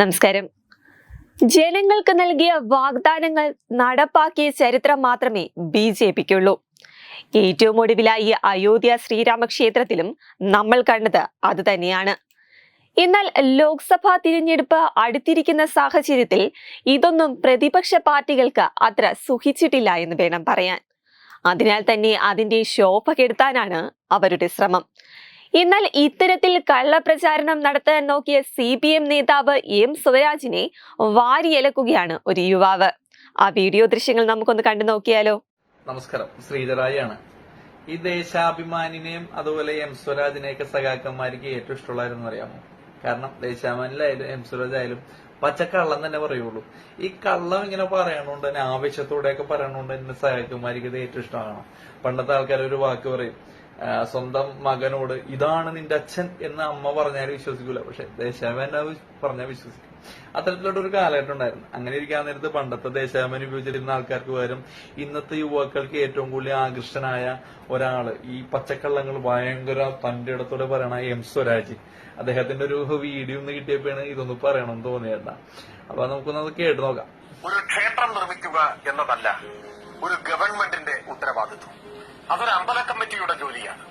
നമസ്കാരം. ജനങ്ങൾക്ക് നൽകിയ വാഗ്ദാനങ്ങൾ നടപ്പാക്കിയ ചരിത്രം മാത്രമേ ബി ജെ പിക്കുള്ളൂ. ഏറ്റവും ഒടുവിലായി അയോധ്യ ശ്രീരാമക്ഷേത്രത്തിലും നമ്മൾ കണ്ടത് അത് തന്നെയാണ്. എന്നാൽ ലോക്സഭാ തിരഞ്ഞെടുപ്പ് അടുത്തിരിക്കുന്ന സാഹചര്യത്തിൽ ഇതൊന്നും പ്രതിപക്ഷ പാർട്ടികൾക്ക് അത്ര സുഖിച്ചിട്ടില്ല എന്ന് വേണം പറയാൻ. അതിനാൽ തന്നെ അതിന്റെ ശോഭ കെടുത്താനാണ് അവരുടെ ശ്രമം. എന്നാൽ ഇത്തരത്തിൽ കള്ളപ്രചാരണം നടത്താൻ നോക്കിയ സി പി എം നേതാവ് എം സ്വരാജിനെ വാരിയലക്കുകയാണ് ഒരു യുവാവ്. ആ വീഡിയോ ദൃശ്യങ്ങൾ നമുക്കൊന്ന് കണ്ടു നോക്കിയാലോ? നമസ്കാരം. ശ്രീധരായാണ് ഈ ദേശാഭിമാനിനെയും അതുപോലെ എം സ്വരാജിനെയൊക്കെ സഖാക്കന്മാർക്ക് ഏറ്റവും ഇഷ്ടമുള്ളതെന്ന് അറിയാമോ? കാരണം ദേശാഭിമാനിലായാലും എം സ്വരാജ് ആയാലും കള്ളം തന്നെ പറയുള്ളൂ. ഈ കള്ളം ഇങ്ങനെ പറയണോണ്ട് തന്നെ ആവശ്യത്തോടെയൊക്കെ പറയണോണ്ട് തന്നെ സഹാക്കന്മാർക്ക് ഇത് ഏറ്റവും ഇഷ്ടമാണ്. പണ്ടത്തെ ആൾക്കാർ ഒരു വാക്ക് പറയും. സ്വന്തം മകനോട് ഇതാണ് നിന്റെ അച്ഛൻ എന്ന് അമ്മ പറഞ്ഞാൽ വിശ്വസിക്കൂല. പക്ഷെ ദേശാഭിമാനി പറഞ്ഞാൽ വിശ്വസിക്കും. അത്തരത്തിലുള്ള ഒരു കാലഘട്ടം ഉണ്ടായിരുന്നു. അങ്ങനെ ഇരിക്കാൻ നേരത്ത് പണ്ടത്തെ ദേശാഭിമാനി ഉപയോഗിച്ചിരുന്ന ആൾക്കാർക്ക് പകരം ഇന്നത്തെ യുവാക്കൾക്ക് ഏറ്റവും കൂടുതൽ ആകൃഷ്ടനായ ഒരാൾ ഈ പച്ചക്കള്ളങ്ങൾ ഭയങ്കര തന്റെ ഇടത്തോടെ പറയണ എം സ്വരാജ്. അദ്ദേഹത്തിന്റെ ഒരു വീഡിയോ ഒന്ന് കിട്ടിയപ്പോഴാണ് ഇതൊന്ന് പറയണമെന്ന് തോന്നിയേട്ടാ. അപ്പൊ നമുക്കൊന്നത് കേട്ട് നോക്കാം. ഒരു ക്ഷേത്രം നിർമ്മിക്കുക എന്നതല്ല ഒരു ഗവൺമെന്റിന്റെ ഉത്തരവാദിത്വം. അതൊരു അമ്പല കമ്മിറ്റിയുടെ ജോലിയാണ്.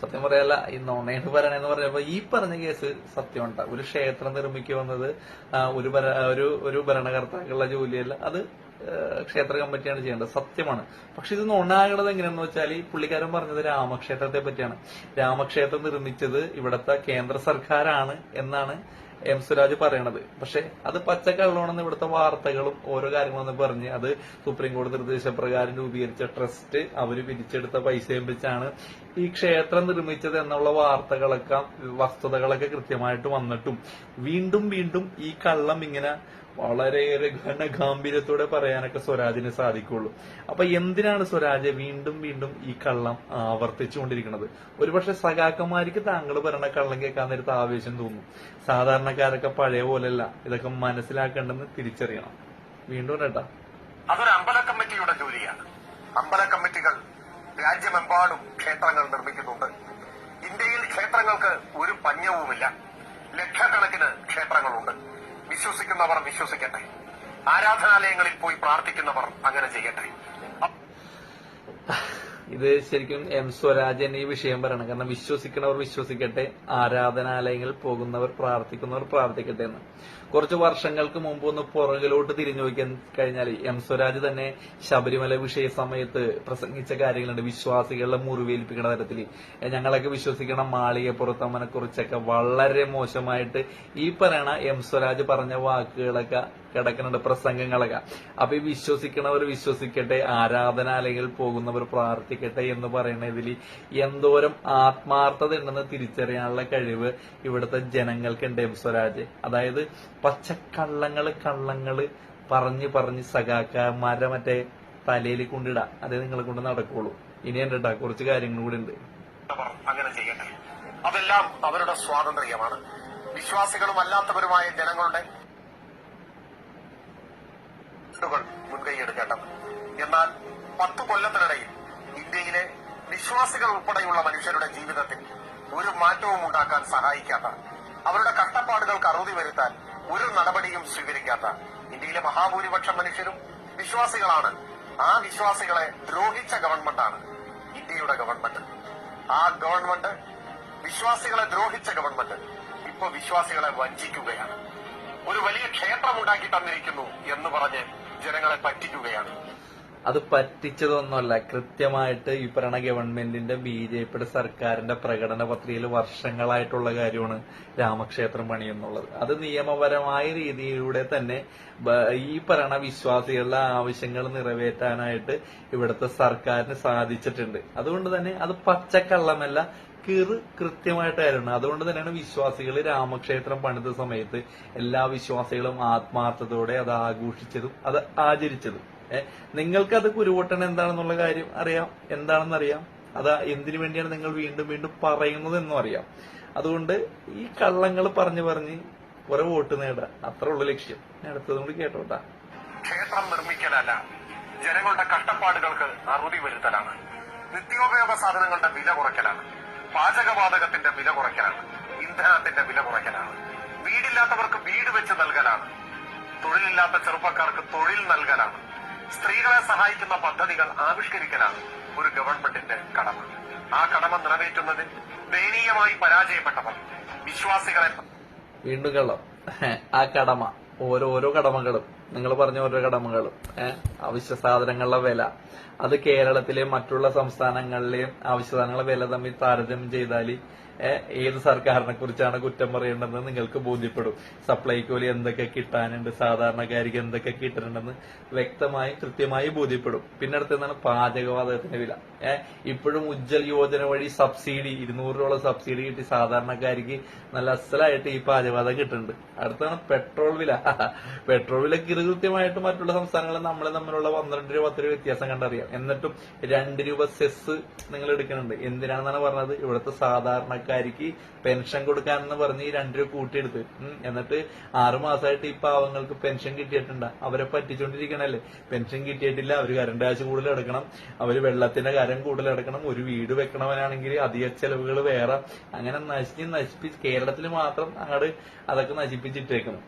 സത്യം പറയല്ല ഈ നോണേന്ന് പറയണെന്ന് പറഞ്ഞപ്പോ ഈ പറഞ്ഞ കേസ് സത്യമുണ്ട. ഒരു ക്ഷേത്രം നിർമ്മിക്കുക വന്നത് ഒരു ഒരു ഒരു ഭരണകർത്താക്കളുടെ ജോലിയല്ല. അത് ക്ഷേത്ര കമ്മിറ്റിയാണ് ചെയ്യേണ്ടത്. സത്യമാണ്. പക്ഷെ ഇത് നോണാകണത് എങ്ങനെയാന്ന് വെച്ചാൽ ഈ പുള്ളിക്കാരൻ പറഞ്ഞത് രാമക്ഷേത്രത്തെ പറ്റിയാണ്. രാമക്ഷേത്രം നിർമ്മിച്ചത് ഇവിടത്തെ കേന്ദ്ര സർക്കാരാണ് എന്നാണ് എം സുരാജ് പറയണത്. പക്ഷെ അത് പച്ചക്കള്ളമാണെന്ന് ഇവിടുത്തെ വാർത്തകളും ഓരോ കാര്യങ്ങളെന്ന് പറഞ്ഞ് അത് സുപ്രീം കോടതി നിർദ്ദേശപ്രകാരം രൂപീകരിച്ച ട്രസ്റ്റ് അവർ പിരിച്ചെടുത്ത പൈസയും വെച്ചാണ് ഈ ക്ഷേത്രം നിർമ്മിച്ചത് എന്നുള്ള വാർത്തകളൊക്കെ വസ്തുതകളൊക്കെ കൃത്യമായിട്ട് വന്നിട്ടും. വീണ്ടും വീണ്ടും ഈ കള്ളം ഇങ്ങനെ വളരെയേറെ ഘനഗാംഭീര്യത്തോടെ പറയാനൊക്കെ സ്വരാജിന് സാധിക്കുള്ളൂ. അപ്പൊ എന്തിനാണ് സ്വരാജ് വീണ്ടും വീണ്ടും ഈ കള്ളം ആവർത്തിച്ചുകൊണ്ടിരിക്കുന്നത്? ഒരുപക്ഷെ സഖാക്കന്മാർക്ക് താങ്കൾ പറയണ കള്ളം കേൾക്കാൻ നേരത്ത് ആവേശം തോന്നും. സാധാരണക്കാരൊക്കെ പഴയ പോലെയല്ല. ഇതൊക്കെ മനസ്സിലാക്കേണ്ടെന്ന് തിരിച്ചറിയണം. വീണ്ടും കേട്ടാ അതൊരു അമ്പല കമ്മിറ്റിയുടെ ജോലിയാണ്. അമ്പല കമ്മിറ്റികൾ രാജ്യമെമ്പാടും ക്ഷേത്രങ്ങൾ നിർമ്മിക്കുന്നുണ്ട്. ഇന്ത്യയിൽ ക്ഷേത്രങ്ങൾക്ക് ഒരു പഞ്ഞവുമില്ല. ലക്ഷക്കണക്കിന് ക്ഷേത്രങ്ങളുണ്ട്. വിശ്വസിക്കുന്നവർ വിശ്വസിക്കട്ടെ. ആരാധനാലയങ്ങളിൽ പോയി പ്രാർത്ഥിക്കുന്നവർ അങ്ങനെ ചെയ്യട്ടെ. ശരിക്കും എം സ്വരാജൻ ഈ വിഷയം പറയണം. കാരണം വിശ്വസിക്കുന്നവർ വിശ്വസിക്കട്ടെ ആരാധനാലയങ്ങളിൽ പോകുന്നവർ പ്രാർത്ഥിക്കുന്നവർ പ്രാർത്ഥിക്കട്ടെ എന്ന്. കുറച്ച് വർഷങ്ങൾക്ക് മുമ്പ് ഒന്ന് പുറകിലോട്ട് തിരിഞ്ഞു നോക്കിയാൽ കഴിഞ്ഞാൽ എം സ്വരാജ് തന്നെ ശബരിമല വിഷയ സമയത്ത് പ്രസംഗിച്ച കാര്യങ്ങളുണ്ട്. വിശ്വാസികളെ മുറിവേൽപ്പിക്കുന്ന തരത്തിൽ. ഞങ്ങളൊക്കെ വിശ്വസിക്കണ മാളികപ്പുറത്തമ്മനെ കുറിച്ചൊക്കെ വളരെ മോശമായിട്ട് ഈ പറയണ എം സ്വരാജ് പറഞ്ഞ വാക്കുകളൊക്കെ കിടക്കുന്നുണ്ട് പ്രസംഗങ്ങളൊക്കെ. അപ്പൊ ഈ വിശ്വസിക്കണവർ വിശ്വസിക്കട്ടെ ആരാധനാലയങ്ങളിൽ പോകുന്നവർ പ്രാർത്ഥിക്കട്ടെ എന്ന് പറയുന്ന ഇതിൽ എന്തോരം ആത്മാർത്ഥത ഉണ്ടെന്ന് തിരിച്ചറിയാനുള്ള കഴിവ് ഇവിടുത്തെ ജനങ്ങൾക്കുണ്ട് എം സ്വരാജ് അതായത് പച്ചക്കള്ളങ്ങൾ കള്ളങ്ങൾ പറഞ്ഞ് പറഞ്ഞ് സഖാക്കന്മാരെ മറ്റേ തലയിൽ കൊണ്ടിടാ. അതേ നിങ്ങളെ കൊണ്ട് നടക്കുള്ളൂ. ഇനി ഉണ്ട് കുറച്ച് കാര്യങ്ങൾ കൂടി ഉണ്ട്. അങ്ങനെ ചെയ്യട്ടെ. അതെല്ലാം അവരുടെ സ്വാതന്ത്ര്യമാണ്. വിശ്വാസികളും അല്ലാത്തവരുമായ ജനങ്ങളുടെ കൾ മുൻകൈയെടുക്കേണ്ടത്. എന്നാൽ പത്തു കൊല്ലത്തിനിടയിൽ ഇന്ത്യയിലെ വിശ്വാസികൾ ഉൾപ്പെടെയുള്ള മനുഷ്യരുടെ ജീവിതത്തിൽ ഒരു മാറ്റവും ഉണ്ടാക്കാൻ സഹായിക്കാത്ത അവരുടെ കഷ്ടപ്പാടുകൾക്ക് അറുതി വരുത്താൻ ഒരു നടപടിയും സ്വീകരിക്കാത്ത ഇന്ത്യയിലെ മഹാഭൂരിപക്ഷം മനുഷ്യരും വിശ്വാസികളാണ്. ആ വിശ്വാസികളെ ദ്രോഹിച്ച ഗവൺമെന്റാണ് ഇന്ത്യയുടെ ഗവൺമെന്റ്. ആ ഗവൺമെന്റ് വിശ്വാസികളെ ദ്രോഹിച്ച ഗവൺമെന്റ് ഇപ്പൊ വിശ്വാസികളെ വഞ്ചിക്കുകയാണ്. ഒരു വലിയ ക്ഷേത്രം ഉണ്ടാക്കി തന്നിരിക്കുന്നു എന്ന് പറഞ്ഞ് ജനങ്ങളെ പറ്റിക്കുകയാണ്. അത് പറ്റിച്ചതൊന്നുമല്ല. കൃത്യമായിട്ട് ഈ പറയുന്ന ഗവൺമെന്റിന്റെ ബി ജെ പിയുടെ സർക്കാരിന്റെ പ്രകടന പത്രികയിൽ വർഷങ്ങളായിട്ടുള്ള കാര്യമാണ് രാമക്ഷേത്രം പണിയെന്നുള്ളത്. അത് നിയമപരമായ രീതിയിലൂടെ തന്നെ ഈ പറയുന്ന വിശ്വാസികളുടെ ആവശ്യങ്ങൾ നിറവേറ്റാനായിട്ട് ഇവിടുത്തെ സർക്കാരിന് സാധിച്ചിട്ടുണ്ട്. അതുകൊണ്ട് തന്നെ അത് പച്ചക്കള്ളമല്ല കീറ് കൃത്യമായിട്ടായിരുന്നു അതുകൊണ്ട് തന്നെയാണ് വിശ്വാസികൾ രാമക്ഷേത്രം പണിത സമയത്ത് എല്ലാ വിശ്വാസികളും ആത്മാർത്ഥതയോടെ അത് ആഘോഷിച്ചതും അത് ആചരിച്ചതും. ഏഹ് നിങ്ങൾക്ക് അത് കുരുവോട്ടൻ എന്താണെന്നുള്ള കാര്യം അറിയാം? എന്താണെന്ന് അറിയാം അത് എന്തിനു വേണ്ടിയാണ് നിങ്ങൾ വീണ്ടും വീണ്ടും പറയുന്നത് എന്നും അറിയാം. അതുകൊണ്ട് ഈ കള്ളങ്ങൾ പറഞ്ഞു പറഞ്ഞ് കുറെ വോട്ട് നേടുക. അത്ര ഉള്ള ലക്ഷ്യം. അടുത്തതും കൂടി കേട്ടോട്ടാ. ക്ഷേത്രം നിർമ്മിക്കലല്ല. ജനങ്ങളുടെ കഷ്ടപ്പാടുകൾക്ക് അറുതി വരുത്തലാണ്. നിത്യോപയോഗ സാധനങ്ങളുടെ വില കുറയ്ക്കലാണ്. പാചകവാതകത്തിന്റെ വില കുറയ്ക്കലാണ്. ഇന്ധനത്തിന്റെ വില കുറയ്ക്കലാണ്. വീടില്ലാത്തവർക്ക് വീട് വെച്ച് നൽകലാണ്. തൊഴിലില്ലാത്ത ചെറുപ്പക്കാർക്ക് തൊഴിൽ നൽകലാണ്. സ്ത്രീകളെ സഹായിക്കുന്ന പദ്ധതികൾ ആവിഷ്കരിക്കലാണ് ഒരു ഗവൺമെന്റിന്റെ കടമ. ആ കടമ നിറവേറ്റുന്നതിൽ ദയനീയമായി പരാജയപ്പെട്ടവർ വിശ്വാസികളെ വീണ്ടും ആ കടമ. ഓരോരോ കടമകളും. നിങ്ങൾ പറഞ്ഞ ഓരോ കടമകളും അവശ്യ സാധനങ്ങളുടെ വില. അത് കേരളത്തിലെയും മറ്റുള്ള സംസ്ഥാനങ്ങളിലെയും അവശ്യ സാധനങ്ങളുടെ വില തമ്മിൽ താരതമ്യം ചെയ്താൽ ഏത് സർക്കാരിനെ കുറിച്ചാണ് കുറ്റം പറയേണ്ടതെന്ന് നിങ്ങൾക്ക് ബോധ്യപ്പെടും. സപ്ലൈകോയിൽ എന്തൊക്കെ കിട്ടാനുണ്ട് സാധാരണക്കാർക്ക് എന്തൊക്കെ കിട്ടുന്നുണ്ടെന്ന് വ്യക്തമായി കൃത്യമായി ബോധ്യപ്പെടും. പിന്നെ അടുത്തെന്താണ് പാചകവാതകത്തിന്റെ വില. ഇപ്പോഴും ഉജ്ജൽ യോജന വഴി സബ്സിഡി ഇരുന്നൂറ് രൂപ സബ്സിഡി കിട്ടി സാധാരണക്കാർക്ക് നല്ല അസലായിട്ട് ഈ പാചകവാതകം കിട്ടുന്നുണ്ട് അടുത്താണ് പെട്രോൾ വില. പെട്രോൾ വില കൃത്യമായിട്ട് മറ്റുള്ള സംസ്ഥാനങ്ങളിൽ നമ്മളെ തമ്മിലുള്ള പന്ത്രണ്ട് രൂപ പത്ത് രൂപ വ്യത്യാസം കണ്ടറിയാം. എന്നിട്ടും രണ്ട് രൂപ സെസ് നിങ്ങൾ എടുക്കുന്നുണ്ട്. എന്തിനാണെന്നാണ് പറഞ്ഞത്? ഇവിടുത്തെ സാധാരണക്കാർക്ക് പെൻഷൻ കൊടുക്കാനെന്ന് പറഞ്ഞ് ഈ രണ്ടു രൂപ കൂട്ടിയെടുത്ത്. എന്നിട്ട് ആറു മാസമായിട്ട് ഈ പാവങ്ങൾക്ക് പെൻഷൻ കിട്ടിയിട്ടുണ്ട് അവരെ പറ്റിച്ചോണ്ടിരിക്കണല്ലേ പെൻഷൻ കിട്ടിയിട്ടില്ല അവർ കറണ്ട് കാശ് കൂടുതൽ എടുക്കണം അവർ വെള്ളത്തിന്റെ കാര്യം കൂടുതൽ എടുക്കണം ഒരു വീട് വെക്കണവനാണെങ്കിൽ അധിക ചെലവുകൾ വേറെ അങ്ങനെ നശിച്ച് നശിപ്പിച്ച് കേരളത്തിൽ മാത്രം അങ്ങോട്ട് അതൊക്കെ നശിപ്പിച്ചിട്ടേക്കണം.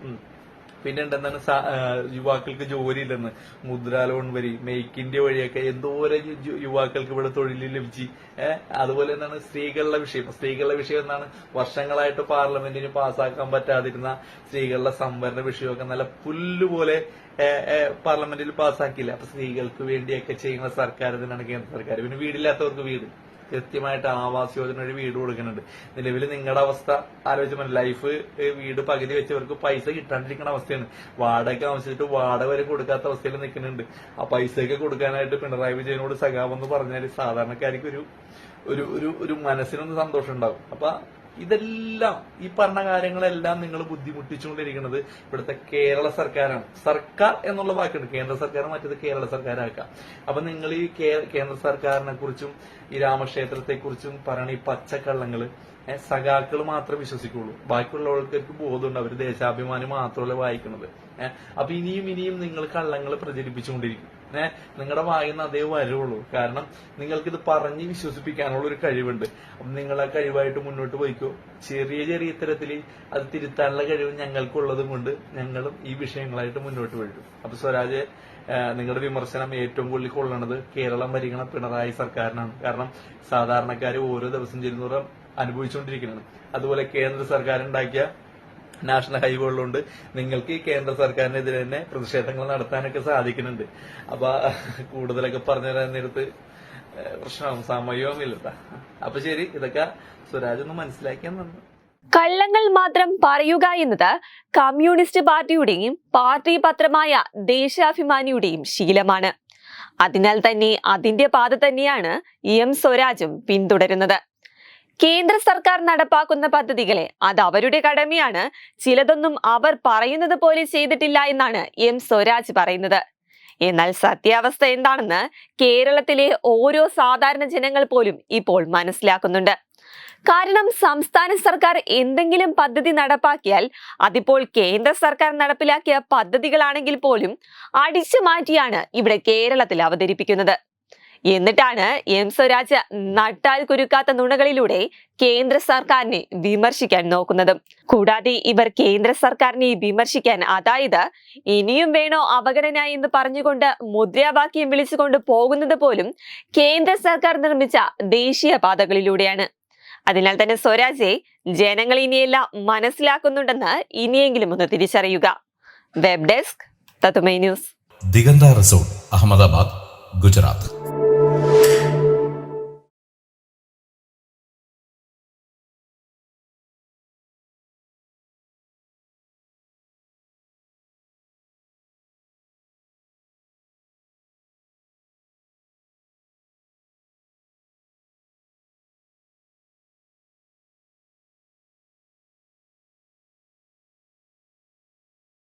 പിന്നെ ഉണ്ടെന്നാണ് യുവാക്കൾക്ക് ജോലി ഇല്ലെന്ന് മുദ്രാ ലോൺ വഴി മേക്ക് ഇന്ത്യ വഴിയൊക്കെ എന്തോരം യുവാക്കൾക്ക് ഇവിടെ തൊഴിൽ ലഭിച്ചു. അതുപോലെ തന്നെയാണ് സ്ത്രീകളുടെ വിഷയം. സ്ത്രീകളുടെ വിഷയം എന്നാണ് വർഷങ്ങളായിട്ട് പാർലമെന്റിന് പാസ്സാക്കാൻ പറ്റാതിരുന്ന സ്ത്രീകളുടെ സംവരണ വിഷയമൊക്കെ നല്ല പുല്ലുപോലെ പാർലമെന്റിൽ പാസ്സാക്കിയില്ല? അപ്പൊ സ്ത്രീകൾക്ക് വേണ്ടിയൊക്കെ ചെയ്യുന്ന സർക്കാർ തന്നെയാണ് കേന്ദ്ര സർക്കാർ. പിന്നെ വീടില്ലാത്തവർക്ക് വീട്. കൃത്യമായിട്ട് ആവാസ് യോജന വഴി വീട് കൊടുക്കുന്നുണ്ട്. നിലവിൽ നിങ്ങളുടെ അവസ്ഥ ആലോചിച്ച് ലൈഫ് വീട് പകുതി വെച്ചവർക്ക് പൈസ കിട്ടാണ്ടിരിക്കുന്ന അവസ്ഥയാണ്. വാടക ആവശ്യമായിട്ട് വാടക വരെ കൊടുക്കാത്ത അവസ്ഥയിൽ നിൽക്കുന്നുണ്ട്. ആ പൈസയൊക്കെ കൊടുക്കാനായിട്ട് പിണറായി വിജയനോട് സഖാവെന്ന് പറഞ്ഞാൽ സാധാരണക്കാർക്ക് ഒരു ഒരു ഒരു മനസ്സിനൊന്ന് സന്തോഷം ഉണ്ടാവും അപ്പൊ ഇതെല്ലാം ഈ പറഞ്ഞ കാര്യങ്ങളെല്ലാം നിങ്ങൾ ബുദ്ധിമുട്ടിച്ചുകൊണ്ടിരിക്കുന്നത് ഇവിടുത്തെ കേരള സർക്കാരാണ്. സർക്കാർ എന്നുള്ള വാക്കുണ്ട്. കേന്ദ്ര സർക്കാർ മറ്റത് കേരള സർക്കാരാക്കാം. അപ്പൊ നിങ്ങൾ ഈ കേന്ദ്ര സർക്കാരിനെ കുറിച്ചും ഈ രാമക്ഷേത്രത്തെ കുറിച്ചും പറയണ ഈ പച്ചക്കള്ളങ്ങൾ ഏഹ് സഖാക്കൾ മാത്രമേ വിശ്വസിക്കുള്ളൂ. ബാക്കിയുള്ളവർക്ക് ബോധമുണ്ട്. അവർ ദേശാഭിമാനി മാത്രമല്ല വായിക്കുന്നത് അപ്പൊ ഇനിയും ഇനിയും നിങ്ങൾ കള്ളങ്ങൾ പ്രചരിപ്പിച്ചുകൊണ്ടിരിക്കും. ഏഹ് നിങ്ങളുടെ വായിന്ന് അതേ വരുള്ളൂ. കാരണം നിങ്ങൾക്ക് ഇത് പറഞ്ഞ് വിശ്വസിപ്പിക്കാനുള്ള ഒരു കഴിവുണ്ട്. അപ്പം നിങ്ങൾ ആ കഴിവായിട്ട് മുന്നോട്ട് പോയിക്കോ. ചെറിയ ചെറിയ ഇത്തരത്തിൽ അത് തിരുത്താനുള്ള കഴിവ് ഞങ്ങൾക്കുള്ളതും കൊണ്ട് ഞങ്ങളും ഈ വിഷയങ്ങളായിട്ട് മുന്നോട്ട് പോയിട്ടു. അപ്പൊ സ്വരാജ് നിങ്ങളുടെ വിമർശനം ഏറ്റവും കൂടുതൽ കൊള്ളണത് കേരളം ഭരിക്കണ പിണറായി സർക്കാരിനാണ്. കാരണം സാധാരണക്കാർ ഓരോ ദിവസം ചെല്ലുന്നോറും അനുഭവിച്ചുകൊണ്ടിരിക്കുന്നതാണ് അതുപോലെ കേന്ദ്ര സർക്കാർ ഉണ്ടാക്കിയ നാഷണൽ ഹൈവേകളിലുണ്ട്. നിങ്ങൾക്ക് ഈ കേന്ദ്ര സർക്കാരിനെതിരെ തന്നെ പ്രതിഷേധങ്ങൾ നടത്താനൊക്കെ സാധിക്കുന്നുണ്ട്. അപ്പൊ കൂടുതലൊക്കെ പറഞ്ഞു തരാൻ നേരത്ത് പ്രശ്നമാവും സമയവും ഇല്ലട്ടാ. അപ്പൊ ശരി ഇതൊക്കെ സ്വരാജ് ഒന്ന് മനസ്സിലാക്കിയാൽ നന്ദി കള്ളങ്ങൾ മാത്രം പറയുക എന്നത് കമ്മ്യൂണിസ്റ്റ് പാർട്ടിയുടെയും പാർട്ടി പത്രമായ ദേശാഭിമാനിയുടെയും ശീലമാണ്. അതിനാൽ തന്നെ അതിന്റെ പാത തന്നെയാണ് എം സ്വരാജും പിന്തുടരുന്നത്. കേന്ദ്ര സർക്കാർ നടപ്പാക്കുന്ന പദ്ധതികളെ. അത് അവരുടെ കടമയാണ്. ചിലതൊന്നും അവർ പറയുന്നത് പോലെ ചെയ്തിട്ടില്ല എന്നാണ് എം സ്വരാജ് പറയുന്നത്. എന്നാൽ സത്യാവസ്ഥ എന്താണെന്ന് കേരളത്തിലെ ഓരോ സാധാരണ ജനങ്ങൾ പോലും ഇപ്പോൾ മനസ്സിലാക്കുന്നുണ്ട്. കാരണം സംസ്ഥാന സർക്കാർ എന്തെങ്കിലും പദ്ധതി നടപ്പാക്കിയാൽ അതിപ്പോൾ കേന്ദ്ര സർക്കാർ നടപ്പിലാക്കിയ പദ്ധതികളാണെങ്കിൽ പോലും അടിച്ചു മാറ്റിയാണ് ഇവിടെ കേരളത്തിൽ അവതരിപ്പിക്കുന്നത്. എന്നിട്ടാണ് എം സ്വരാജ് നട്ടാൽ കുരുക്കാത്ത നുണകളിലൂടെ കേന്ദ്ര സർക്കാരിനെ വിമർശിക്കാൻ നോക്കുന്നത്. കൂടാതെ ഇവർ കേന്ദ്ര സർക്കാരിനെ വിമർശിക്കാൻ അതായത് ഇനിയും വേണോ അവഗണന എന്ന് പറഞ്ഞുകൊണ്ട് മുദ്രാവാക്യം വിളിച്ചുകൊണ്ട് പോകുന്നത് പോലും കേന്ദ്ര സർക്കാർ നിർമ്മിച്ച ദേശീയ പാതകളിലൂടെയാണ് അതിനാൽ തന്നെ സ്വരാജെ ജനങ്ങൾ ഇനിയെല്ലാം മനസ്സിലാക്കുന്നുണ്ടെന്ന് ഇനിയെങ്കിലും ഒന്ന് തിരിച്ചറിയുക. വെബ് ഡെസ്ക് തത്തുമൈ ന്യൂസ്. ദിഗന്ത റിസോർട്ട് അഹമ്മദാബാദ് ഗുജറാത്ത്.